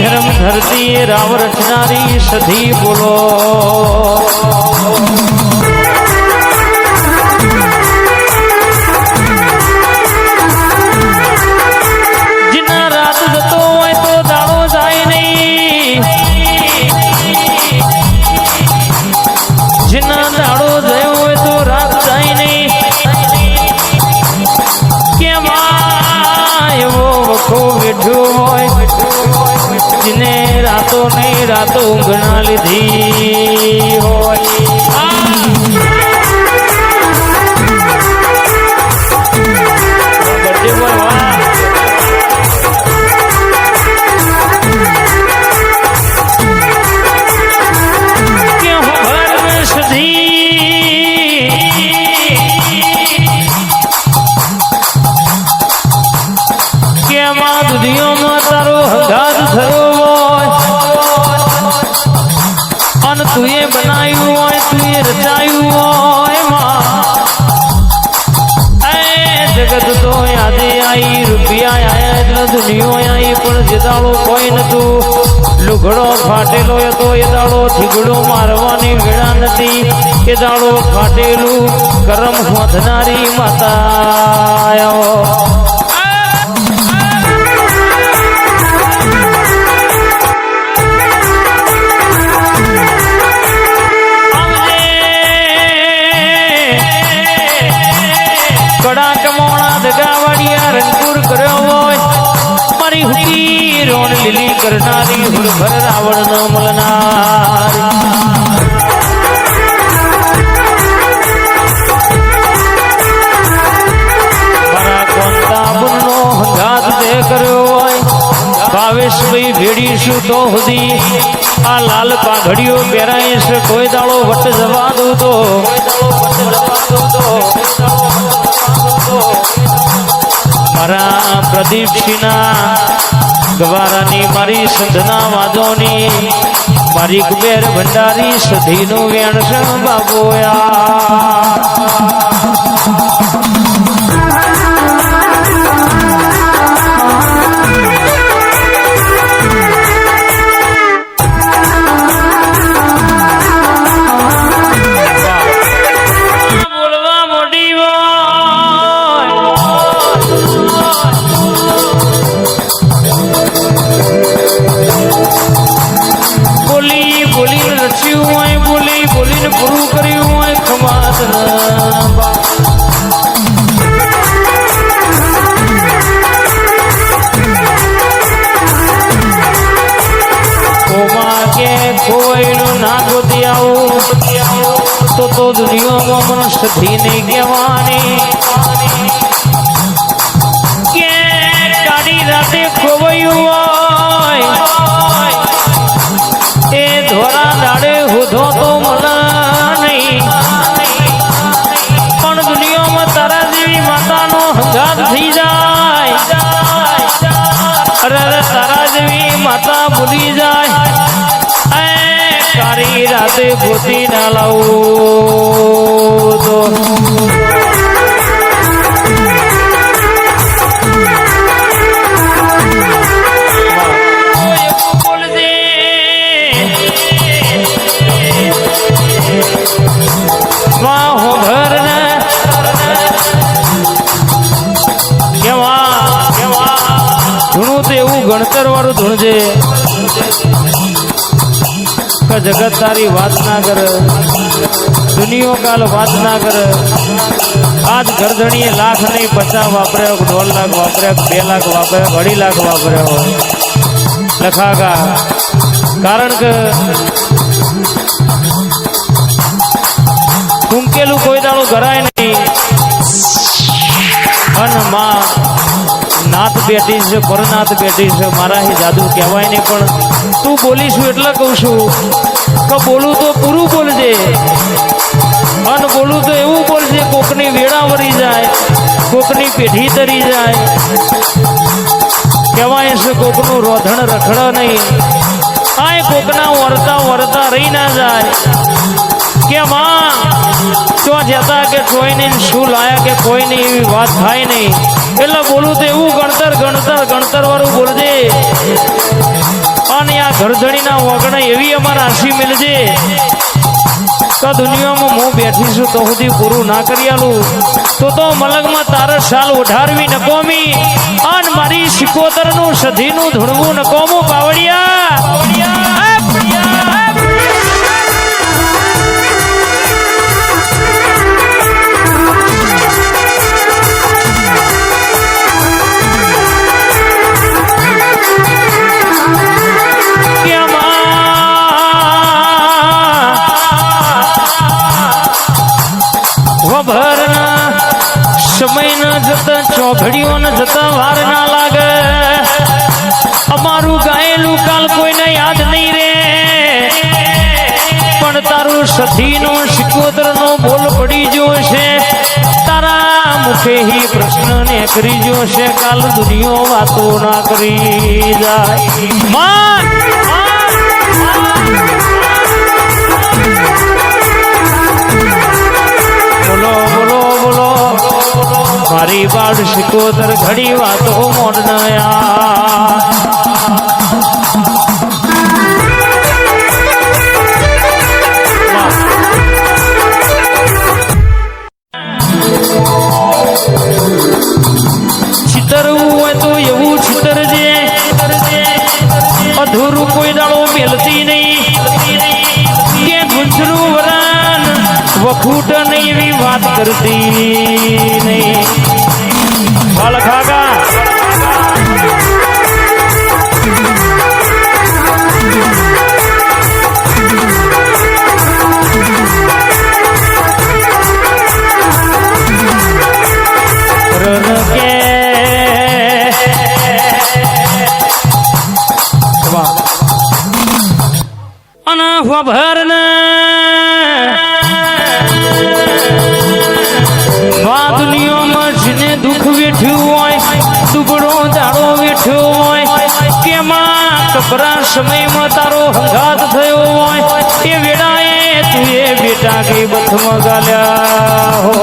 ધર્મ ધરતી રાવ રચનારી સધી બોલો. બેઠો હોય જેને રાતો નહીં રાતો ઊંઘ લીધી હોય માં દુનિયામાં તારો હગાદ થયો હોય. અને તું એ બનાવ્યું હોય, તું એ રચાયું હોય, માં. જગત તો યાદે આઈ, રૂપિયા આયા એટલે દુનિયો આઈ, પણ જે દાડો કોઈ નતું. લુગડો ફાટેલો હતો એ દાડો થીગડો મારવાની વેળા નથી. એ દાડો ફાટેલું કરમ હોધનારી માતા લીલી કરનારી હુરભર રાવણ ન મળનાર ભેડી ભેડીશું તો સુધી આ લાલ પાઘડીઓ પહેરાઈશ કોઈ દાળો વટ જવા દઉં તો મારા પ્રદીપસિંહના ગવારાની મારી સંધના વાદોની મારી કુબેર ભંડારી સધીનું વેણસણ બાબોયા. કોમાં કે કોઈનું ના ગોતી આવું તો તો દુનિયામાં મનુષ્યથી નહીં કહેવાની કે કાળી ભૂલી જાય. એ કાળી રાતે ભૂતી ના લાવું ગણતર વાળું ધૂણજે જગત તારી વાત ના કર. દુનિયો કાલ વાત ના કર. આજ ગરધણીએ લાખ નહીં, પચાસ વાપર્યો દોઢ લાખ વાપર્યો બે લાખ વાપર્યો અઢી લાખ વાપર્યો લખાગા. કારણ કે બેઠી છે પરનાથ બેઠી છે, મારા હે જાદુ કહેવાય નહીં, પણ તું બોલીશું એટલે કહું છું કે બોલું તો પૂરું બોલજે. અન બોલું તો એવું બોલજે, કોકની વેળા વરી જાય, કોકની પેઢી તરી જાય. કહેવાય છે, કોકનું રોધણ રખડ નહીં. આય કોકના વરતા વરતા રહી ના જાય. કે માં? તો જતા કે કોઈને શું લાયા કે કોઈને એવી વાત થાય નહીં. એટલે બોલું તો એવું, ગણતર ગણતર ગણતર વાળું બોલજે. અને આ ઘરધણીના વગણે એવી અમારા આશી મિલજે. તો દુનિયામાં હું બેઠી તો સુધી પૂરું ના કરી તો તો મલગમાં તારા શાલ ઓઢારવી નકોમી, અન મારી શિકોતરનું સધીનું ધૂણવું નકોમું પાવડિયા સમયના જતા ચોઘડીઓના જતા, વાર ના લાગે. અમારું ગાયેલું કાલ કોઈને યાદ નહીં રે. પણ તારું સધીનો શિકોતરનો બોલ પડી ગયો છે. તારા મુખે હી પ્રશ્નને કરી ગયો છે. કાલ દુનિયો વાતો ના કરી જાય. મારી બાળ શિકોતર ઘડી વાતો મોડ નયા કરતી નહીં. વાલ ખાગા. રન સમયમાં કપરા સમયમાં તારો હંગાત થયો હોય. એ વેળાએ તું એ બેટા કે બથમાં ગાલ્યા હો.